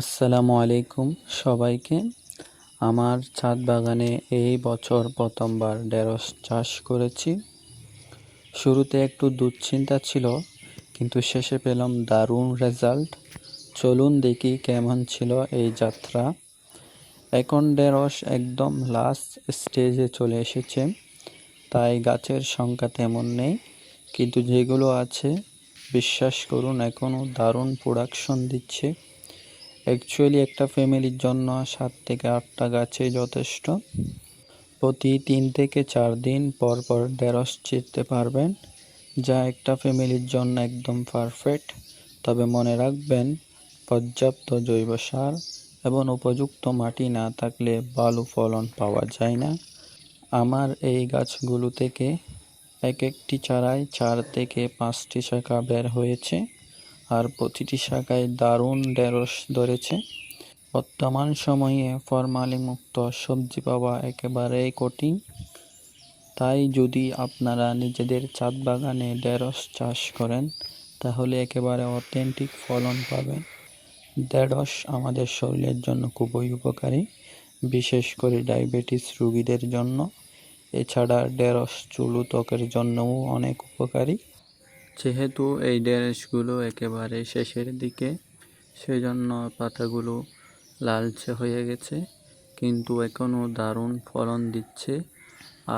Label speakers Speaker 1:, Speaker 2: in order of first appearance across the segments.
Speaker 1: আসসালামু আলাইকুম সবাইকে। আমার ছাদ বাগানে এই বছর প্রথমবার ঢেঁড়স চাষ করেছি। শুরুতে একটু দুশ্চিন্তা ছিল, কিন্তু শেষে পেলাম দারুণ রেজাল্ট চলুন দেখি কেমন ছিল এই যাত্রা। এখন ঢেঁড়স একদম লাস্ট স্টেজে চলে এসেছে, তাই গাছের সংখ্যা তেমন নেই, কিন্তু যেগুলো আছে, বিশ্বাস করুন এখনও দারুণ প্রোডাকশন দিচ্ছে। অ্যাকচুয়ালি একটা ফ্যামিলির জন্য সাত থেকে আটটা গাছে যথেষ্ট। প্রতি তিন থেকে চার দিন পর পর ঢেঁড়স চিরতে পারবেন, যা একটা ফ্যামিলির জন্য একদম পারফেক্ট তবে মনে রাখবেন, পর্যাপ্ত জৈব সার এবং উপযুক্ত মাটি না থাকলে ভালো ফলন পাওয়া যায় না। আমার এই গাছগুলো থেকে এক একটি চারায় চার থেকে পাঁচটি শাখা বের হয়েছে। আর প্রতিটি শাখায় দারুণ ঢেঁড়স ধরেছে। বর্তমান সময়ে ফরমালিমুক্ত সবজি পাওয়া একেবারেই কঠিন। তাই যদি আপনারা নিজেদের ছাদ বাগানে ঢেঁড়স চাষ করেন, তাহলে একেবারে অথেন্টিক ফলন পাবেন। ঢেঁড়স আমাদের শরীরের জন্য খুবই উপকারী, বিশেষ করে ডায়াবেটিস রোগীদের জন্য। এছাড়া ঢেঁড়স চুলু ত্বকের জন্যও অনেক উপকারী। যেহেতু এই ঢেঁড়সগুলো একেবারে শেষের দিকে, সেজন্য পাতাগুলো লালচে হয়ে গেছে, কিন্তু এখনও দারুণ ফলন দিচ্ছে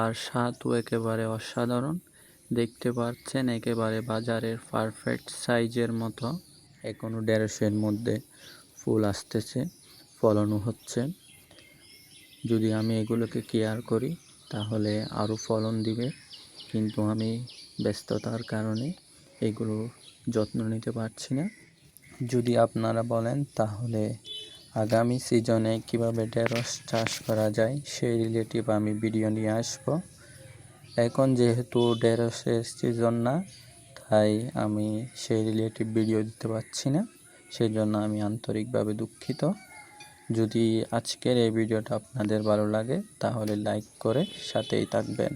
Speaker 1: আর স্বাদও একেবারে অসাধারণ। দেখতে পাচ্ছেন একেবারে বাজারের পারফেক্ট সাইজের মতো। এখনও ঢেঁড়সের মধ্যে ফুল আসতেছে, ফলনও হচ্ছে। যদি আমি এগুলোকে কেয়ার করি, তাহলে আরও ফলন দিবে। কিন্তু আমি ব্যস্ততার কারণে এগুলো যত্ন নিতে পারছি না। যদি আপনারা বলেন তাহলে আগামী সিজনে কীভাবে ঢেঁড়স চাষ করা যায় সেই রিলেটিভ আমি ভিডিও নিয়ে আসব। এখন যেহেতু ঢেঁড়সের সিজন না, তাই আমি সেই রিলেটিভ ভিডিও দিতে পারছি না। সেই জন্য আমি আন্তরিকভাবে দুঃখিত। যদি আজকের এই ভিডিওটা আপনাদের ভালো লাগে, তাহলে লাইক করে সাথেই থাকবেন।